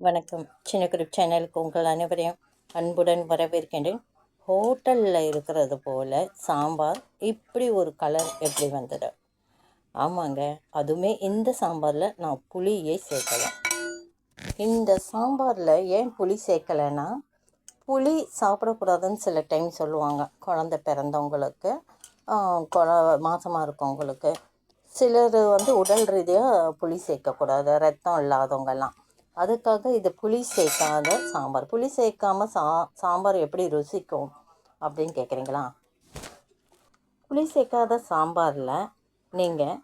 வணக்கம். சின்ன குரூப் சேனலுக்கு உங்கள் அனைவரையும் அன்புடன் வரவேற்கின்றேன். ஹோட்டலில் இருக்கிறது போல் சாம்பார் இப்படி ஒரு கலர் எப்படி வந்தது? ஆமாங்க அதுவுமே இந்த சாம்பாரில் நான் புளியை சேர்க்கலாம் இந்த சாம்பாரில் ஏன் புளி சேர்க்கலைன்னா புளி சாப்பிடக்கூடாதுன்னு சில டைம் சொல்லுவாங்க. குழந்த பிறந்தவங்களுக்கு குழ மாதமாக இருக்கவங்களுக்கு. சிலர் வந்து உடல் ரீதியாக புளி சேர்க்கக்கூடாது ரத்தம் இல்லாதவங்கெல்லாம் அதுக்காக இது புளி சேர்க்காத சாம்பார். புளி சேர்க்காம சா சாம்பார் எப்படி ருசிக்கும் அப்படின்னு கேட்குறீங்களா புளி சேர்க்காத சாம்பாரில் நீங்கள்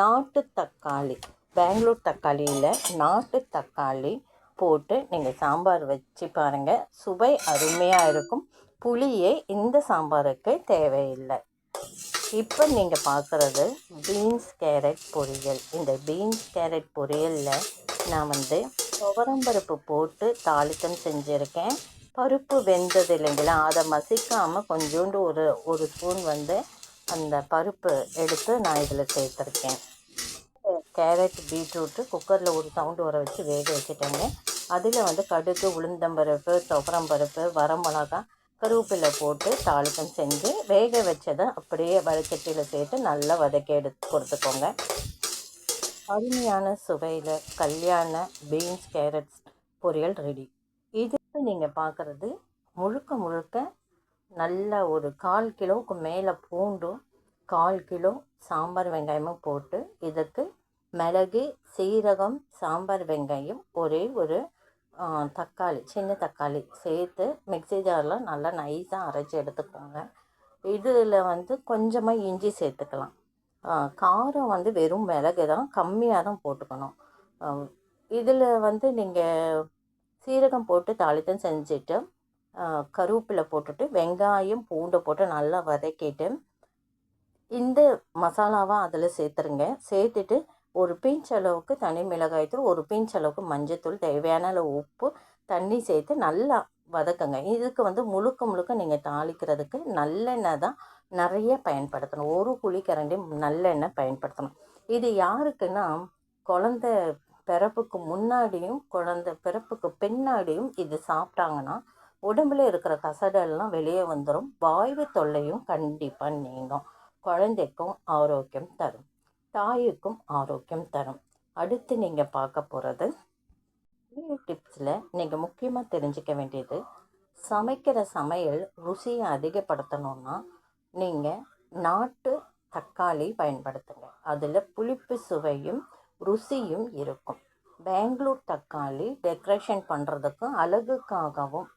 நாட்டு தக்காளி பெங்களூர் தக்காளியில் நாட்டு தக்காளி போட்டு நீங்கள் சாம்பார் வச்சு பாருங்கள் சுவை அருமையாக இருக்கும். புளியே இந்த சாம்பாருக்கு தேவையில்லை. இப்போ நீங்கள் பார்க்குறது பீன்ஸ் கேரட் பொரியல். இந்த பீன்ஸ் கேரட் பொரியலில் நான் வந்து துவரம்பருப்பு போட்டு தாளித்தம் செஞ்சுருக்கேன். பருப்பு வெந்தது இல்லைங்களா? அதை மசிக்காமல் கொஞ்சோண்டு ஒரு ஒரு ஸ்பூன் வந்து அந்த பருப்பு எடுத்து நான் இதில் சேர்த்துருக்கேன். கேரட் பீட்ரூட்டு குக்கரில் ஒரு சவுண்டு வர வச்சு வேக வச்சுட்டேங்க. அதில் வந்து கடுகு உளுந்தம்பருப்பு துவரம்பருப்பு வரமிளகா கருவேப்பிலை போட்டு தாளுக்கம் செஞ்சு வேக வச்சதை அப்படியே வடச்சட்டியில் சேர்த்து நல்லா வதக்கி எடுத்து கொடுத்துக்கோங்க. அருமையான சுவையில் கல்யாண பீன்ஸ் கேரட்ஸ் பொரியல் ரெடி. இதுக்கு நீங்கள் பார்க்குறது முழுக்க முழுக்க நல்ல ஒரு கால் கிலோவுக்கு மேலே பூண்டும் கால் கிலோ சாம்பார் வெங்காயமும் போட்டு இதுக்கு மிளகு சீரகம் சாம்பார் வெங்காயம் ஒரே ஒரு தக்காளி சின்ன தக்காளி சேர்த்து மிக்சி ஜாரில் நல்லா நைஸாக அரைச்சி எடுத்துக்கோங்க. இதில் வந்து கொஞ்சமாக இஞ்சி சேர்த்துக்கலாம். காரம் வந்து வெறும் மிளகு தான் கம்மியாக தான் போட்டுக்கணும். இதில் வந்து நீங்கள் சீரகம் போட்டு தாளித்தம் செஞ்சுட்டு கருவேப்பிலை போட்டுட்டு வெங்காயம் பூண்டை போட்டு நல்லா வதக்கிட்டு இந்த மசாலாவை அதில் சேர்த்துருங்க. சேர்த்துட்டு ஒரு பிஞ்ச் அளவுக்கு தனி மிளகாய்த்தூள் ஒரு பீஞ்ச் அளவுக்கு மஞ்சத்தூள் தேவையான அளவு உப்பு தண்ணி சேர்த்து நல்லா வதக்குங்க. இதுக்கு வந்து முழுக்க முழுக்க நீங்கள் தாளிக்கிறதுக்கு நல்லெண்ணெய் தான் நிறைய பயன்படுத்தணும். ஒரு குழிக்கரண்டி நல்லெண்ணெய் பயன்படுத்தணும். இது யாருக்குன்னா குழந்த பிறப்புக்கு முன்னாடியும் குழந்த பிறப்புக்கு பின்னாடியும் இது சாப்பிட்டாங்கன்னா உடம்புல இருக்கிற கசடெல்லாம் வெளியே வந்துடும் வாய்வு தொல்லையும் கண்டிப்பாக நீங்கும். குழந்தைக்கும் ஆரோக்கியம் தரும். தாய்க்கும் ஆரோக்கியம் தரும். அடுத்து நீங்கள் பார்க்க போகிறது டிப்ஸில் நீங்கள் முக்கியமாக தெரிஞ்சுக்க வேண்டியது சமைக்கிற சமையல் ருசியை அதிகப்படுத்தணுன்னா நீங்கள் நாட்டு தக்காளி பயன்படுத்துங்க. அதில் புளிப்பு சுவையும் ருசியும் இருக்கும். பெங்களூர் தக்காளி டெக்கரேஷன் பண்ணுறதுக்கும் அழகுக்காகவும்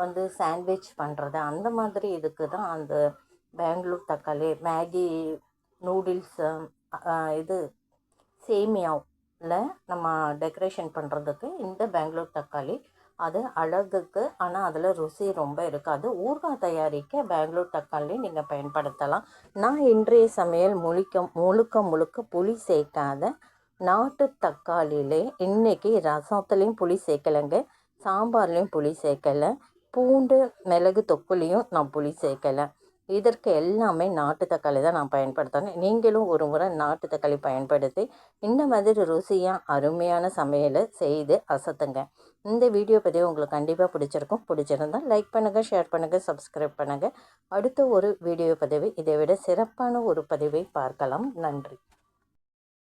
வந்து சாண்ட்விச் பண்ணுறது அந்த மாதிரி இதுக்கு தான் அந்த பெங்களூர் தக்காளி மேகி நூடுல்ஸு இது சேமியாவில் நம்ம டெக்கரேஷன் பண்ணுறதுக்கு இந்த பெங்களூர் தக்காளி. அது அழகுக்கு ஆனால் அதில் ருசி ரொம்ப இருக்காது. ஊறுகாய் தயாரிக்க பெங்களூர் தக்காளி நீங்கள் பயன்படுத்தலாம். நான் இன்றைய சமையல் முழிக்க முழுக்க முழுக்க புளி சேர்க்காத நாட்டு தக்காளியிலே இன்றைக்கி ரசத்துலேயும் புளி சேர்க்கலைங்க சாம்பார்லேயும் புளி சேர்க்கலை பூண்டு மிளகு தொப்புலேயும் நான் புளி சேர்க்கலை. இதற்கு எல்லாமே நாட்டு தக்காளி தான் நான் பயன்படுத்தினேன் நீங்களும் ஒரு முறை நாட்டு தக்காளி பயன்படுத்தி இந்த மாதிரி ருசியாக அருமையான சமையலை செய்து அசத்துங்க. இந்த வீடியோ பதிவு உங்களுக்கு கண்டிப்பாக பிடிச்சிருக்கும். பிடிச்சிருந்தால் லைக் பண்ணுங்கள் ஷேர் பண்ணுங்கள் சப்ஸ்கிரைப் பண்ணுங்கள் அடுத்த ஒரு வீடியோ பதிவு இதை விட சிறப்பான ஒரு பதிவை பார்க்கலாம். நன்றி.